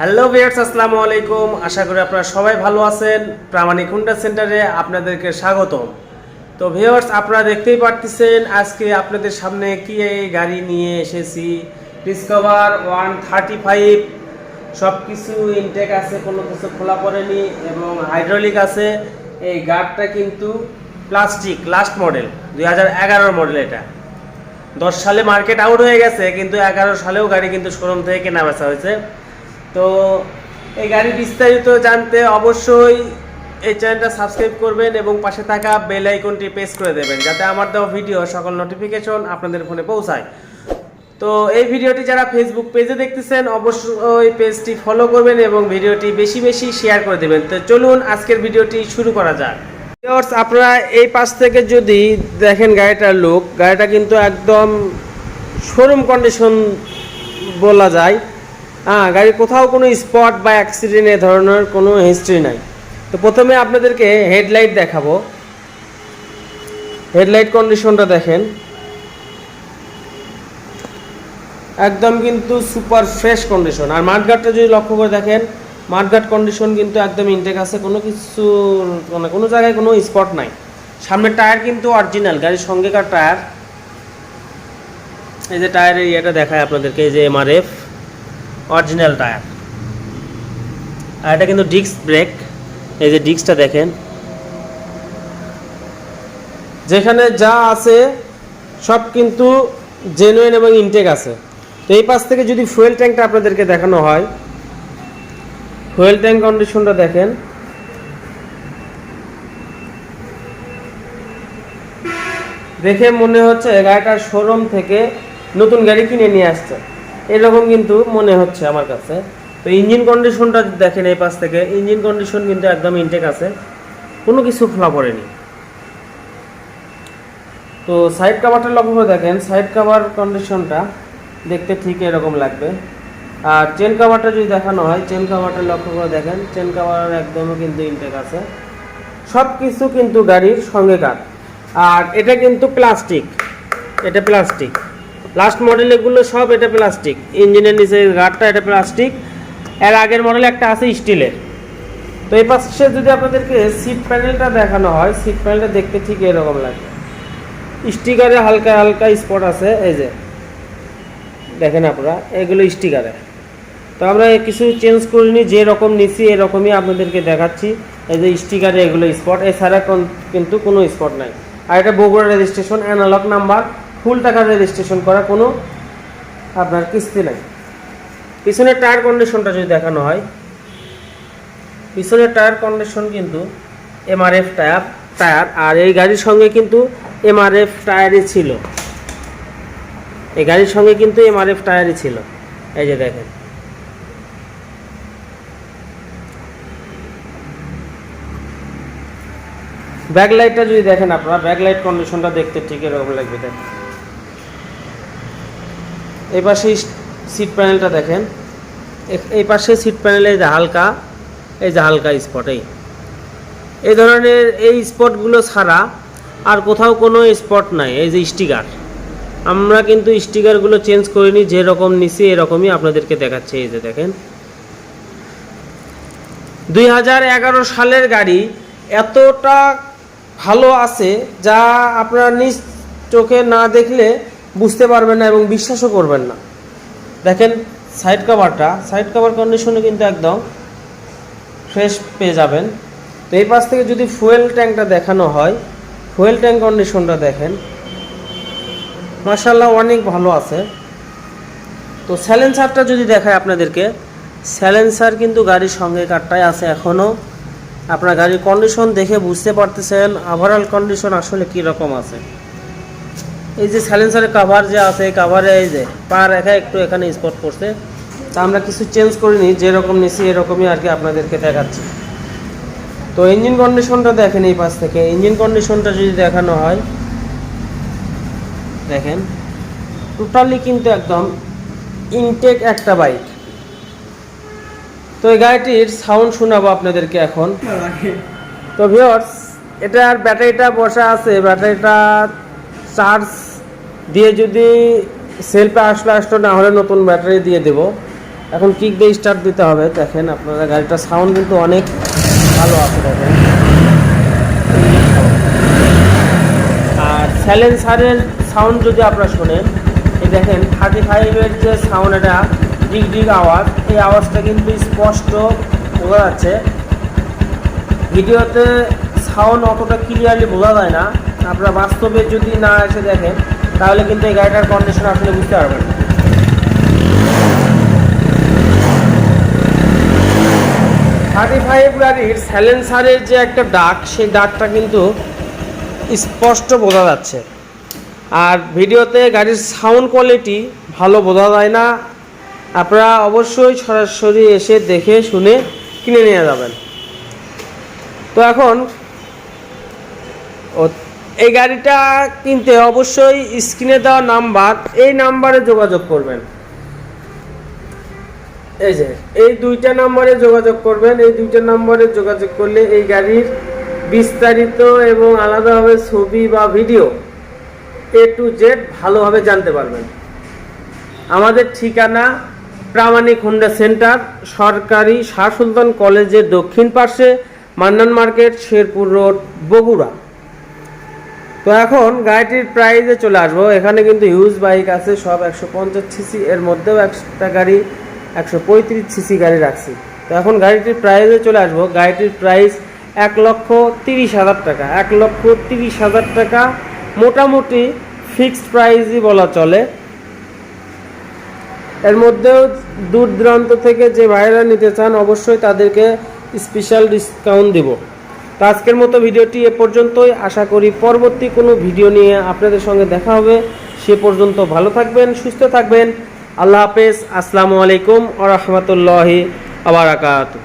Hello viewers আসসালামু আলাইকুম। আশা করি আপনারা সবাই ভালো আছেন। প্রামাণিক হুন্ডা সেন্টারে আপনাদেরকে স্বাগতম। তো ভিউয়ার্স আপনারা দেখতেই পারতেছেন, আজকে আপনাদের সামনে কি গাড়ি নিয়ে এসেছি। ডিসকভার ওয়ান থার্টি ফাইভ সব কিছু ইনটেক আছে, কোনো কিছু খোলা পড়েনি এবং হাইড্রোলিক আছে। এই গার্ডটা কিন্তু প্লাস্টিক লাস্ট মডেল দুই হাজার মডেল এটা। দশ সালে মার্কেট আউট হয়ে গেছে, কিন্তু এগারো সালেও গাড়ি কিন্তু শোরুম থেকে কেনা বেচা হয়েছে। তো এই গাড়ি বিস্তারিত জানতে অবশ্যই এই চ্যানেলটা সাবস্ক্রাইব করবেন এবং পাশে থাকা বেল আইকনটি প্রেস করে দেবেন যাতে আমার দেওয়া ভিডিও সকল নোটিফিকেশন আপনাদের ফোনে পৌঁছায়। তো এই ভিডিওটি যারা ফেসবুক পেজে দেখতেছেন, অবশ্যই পেজটি ফলো করবেন এবং ভিডিওটি বেশি বেশি শেয়ার করে দেবেন। তো চলুন আজকের ভিডিওটি শুরু করা যাক। আপনারা এই পাশ থেকে যদি দেখেন গাড়িটার লুক গাড়িটা কিন্তু একদম শোরুম কন্ডিশন বলা যায়। হ্যাঁ গাড়ির কোথাও কোনো স্পট বা অ্যাক্সিডেন্ট এ ধরনের কোনো হিস্ট্রি নাই। তো প্রথমে আপনাদেরকে হেডলাইট দেখাবো। হেডলাইট কন্ডিশনটা দেখেন। একদম কিন্তু সুপার ফ্রেশ কন্ডিশন আর মাঠঘাটটা যদি লক্ষ্য করে দেখেন, মাঠঘাট কন্ডিশন কিন্তু একদম ইনটেক আছে। কোনো কিছু মানে কোনো জায়গায় কোনো স্পট নাই। সামনের টায়ার কিন্তু অরিজিনাল গাড়ির সঙ্গেকার টায়ার এই যে টায়ারের ইয়েটা দেখায় আপনাদেরকে, এই যে এমআরএফ অরিজিনাল টায়ার। আর এটা কিন্তু ডিস্ক ব্রেক। এই যে ডিস্কটা দেখেন। যেখানে যা আছে, সব কিন্তু জেনুইন এবং ইনটেক আছে। তো এই পাশ থেকে যদি ফুয়েল ট্যাঙ্কটা আপনাদেরকে দেখানো হয় ফুয়েল ট্যাঙ্ক কন্ডিশনটা দেখেন। দেখে মনে হচ্ছে গাড়িটার শোরুম থেকে নতুন গাড়ি কিনে নিয়ে আসছে। এরকম কিন্তু মনে হচ্ছে আমার কাছে। তো ইঞ্জিন কন্ডিশনটা দেখেন এই পাশ থেকে ইঞ্জিন কন্ডিশন কিন্তু একদম ইনটেক আছে। কোনো কিছু খোলা পড়েনি। তো সাইড কাভারটা লক্ষ্য করে দেখেন সাইড কাভার কন্ডিশনটা দেখতে ঠিক এরকম লাগবে। আর চেন কাভারটা যদি দেখানো হয় চেন কাভারটা লক্ষ্য করে দেখেন চেন কাভার একদমই কিন্তু ইনটেক আছে। সব কিছু কিন্তু গাড়ির সঙ্গে কাট। আর এটা কিন্তু প্লাস্টিক এটা প্লাস্টিক লাস্ট মডেল এগুলো সব এটা প্লাস্টিক ইঞ্জিনের নিচে গার্ডটা এটা প্লাস্টিক এর আগের মডেল একটা আছে স্টিলের। তো এই পাশে যদি আপনাদেরকে সিট প্যানেলটা দেখানো হয় সিট প্যানেলটা দেখতে ঠিক এরকম লাগে। স্টিকারে হালকা হালকা স্পট আছে, এই যে। দেখেন আপনারা, এগুলো স্টিকারে তো আমরা কিছু চেঞ্জ করিনি যে রকম নিছি এরকমই আপনাদেরকে দেখাচ্ছি। এই যে স্টিকারে এগুলো স্পট এছাড়া কিন্তু কোনো স্পট নাই। আর এটা Bogura registration analogue number full টাকার রেজিস্ট্রেশন করা কোনো আপনার কিস্তি নাই। পিছনের টায়ার কন্ডিশনটা যদি দেখানো হয়, পিছনের টায়ার কন্ডিশন কিন্তু এমআরএফ টায়ার টায়ার আর এই গাড়ির সঙ্গে কিন্তু এমআরএফ টায়ারই ছিল। এই গাড়ির সঙ্গে কিন্তু এমআরএফ টায়ারই ছিল। এই যে দেখেন। ব্যাকলাইটটা যদি দেখেন আপনারা, ব্যাকলাইট কন্ডিশনটা দেখতে ঠিক এরকম লাগবে, দেখেন। এই পাশে সিট প্যানেলটা দেখেন। এই পাশে সিট প্যানেলে যে হালকা, এই যে হালকা স্পট এই। এই ধরনের এই স্পটগুলো ছাড়া আর কোথাও কোনো স্পট নাই, এই যে স্টিকার আমরা কিন্তু স্টিকারগুলো চেঞ্জ করিনি, যেরকম নিছি এরকমই আপনাদেরকে দেখাচ্ছি, এই যে দেখেন। দুই হাজার এগারো সালের গাড়ি এতটা ভালো আছে, যা আপনারা নিজ চোখে না দেখলে বুঝতে পারবেন না এবং বিশ্বাসও করবেন না। দেখেন সাইড কভারটা সাইড কভার কন্ডিশনে কিন্তু একদম ফ্রেশ পেয়ে যাবেন। তো এই পাশ থেকে যদি ফুয়েল ট্যাঙ্কটা দেখানো হয় ফুয়েল ট্যাঙ্ক কন্ডিশনটা দেখেন। মার্শাল্লাহ অনেক ভালো আছে। তো স্যালেন্সারটা যদি দেখায় আপনাদেরকে স্যালেন্সার কিন্তু গাড়ির সঙ্গে কাটটাই আছে এখনও আপনার গাড়ির কন্ডিশন দেখে বুঝতে পারতেছেন ওভারঅল কন্ডিশন আসলে কী রকম আছে। এই যে স্যালেন্সারের কাভার যে আছে, এই কাভারে এই যে পা রেখা একটু এখানে স্পট করছে। তা আমরা কিছু চেঞ্জ করিনি, যেরকম নিছি এরকমই আর কি আপনাদেরকে দেখাচ্ছি। তো ইঞ্জিন কন্ডিশনটা দেখেন এই পাশ থেকে। ইঞ্জিন কন্ডিশনটা যদি দেখানো হয়, দেখেন টোটালি কিন্তু একদম ইনটেক একটা বাইক তো এই গাড়িটির সাউন্ড শোনাবো আপনাদেরকে এখন। তো ভিওর্স এটার ব্যাটারিটা বসা আছে ব্যাটারিটা চার্জ দিয়ে যদি সেলফে আসলে, আসলো, না হলে নতুন ব্যাটারি দিয়ে দেব। এখন কিক দিয়ে স্টার্ট দিতে হবে। দেখেন আপনারা গাড়িটার সাউন্ড কিন্তু অনেক ভালো আছে, দেখেন। আর স্যালেন্সারের সাউন্ড যদি আপনারা শোনেন, এই দেখেন থার্টি ফাইভের যে সাউন্ড এটা ডিগ ডিগ আওয়াজ, এই আওয়াজটা কিন্তু স্পষ্ট বোঝা যাচ্ছে। ভিডিওতে সাউন্ড অতটা ক্লিয়ারলি বোঝা যায় না। আপনারা বাস্তবে যদি না এসে দেখেন তাহলে কিন্তু এই গাড়িটার কন্ডিশন আসলে বুঝতে পারবেন। থার্টি ফাইভ গাড়ির স্যালেন্সারের যে একটা ডাক, সেই ডাকটা কিন্তু স্পষ্ট বোঝা যাচ্ছে। আর ভিডিওতে গাড়ির সাউন্ড কোয়ালিটি ভালো বোঝা যায় না। আপনারা অবশ্যই সরাসরি এসে দেখে শুনে কিনে নিয়ে যাবেন। তো এখন এই গাড়িটা কিনতে অবশ্যই স্ক্রিনে দেওয়া নাম্বার, এই নাম্বারে যোগাযোগ করবেন। এই যে, এই দুইটা নম্বরে যোগাযোগ করবেন। এই দুইটা নম্বরে যোগাযোগ করলে এই গাড়ির বিস্তারিত এবং আলাদাভাবে ছবি বা ভিডিও এ টু জেড ভালোভাবে জানতে পারবেন। আমাদের ঠিকানা প্রামাণিক হুন্ডা সেন্টার, সরকারি শাহ সুলতান কলেজের দক্ষিণ পাশে মান্নান মার্কেট, শেরপুর রোড, বগুড়া। তো এখন গাড়িটির প্রাইজে চলে আসব। এখানে কিন্তু হিউজ বাইক আছে, সব একশো পঞ্চাশ সিসি এর মধ্যেও একটা গাড়ি, একশো পঁয়ত্রিশ সিসি গাড়ি রাখছি। তো এখন গাড়িটির প্রাইজে চলে আসব। গাড়িটির প্রাইস এক লক্ষ তিরিশ হাজার টাকা। এক লক্ষ তিরিশ হাজার টাকা মোটামুটি ফিক্সড প্রাইজই বলা চলে। এর মধ্যেও দূর দূরান্ত থেকে যে ভাইরা নিতে চান, অবশ্যই তাদেরকে স্পেশাল ডিসকাউন্ট দেব। তো আজকের মতো ভিডিওটি এ পর্যন্তই। আশা করি পরবর্তী কোনো ভিডিও নিয়ে আপনাদের সঙ্গে দেখা হবে। সে পর্যন্ত ভালো থাকবেন, সুস্থ থাকবেন। আল্লাহ হাফেজ। আসসালামু আলাইকুম আ রহমতুল্লাহি আবরাকাতু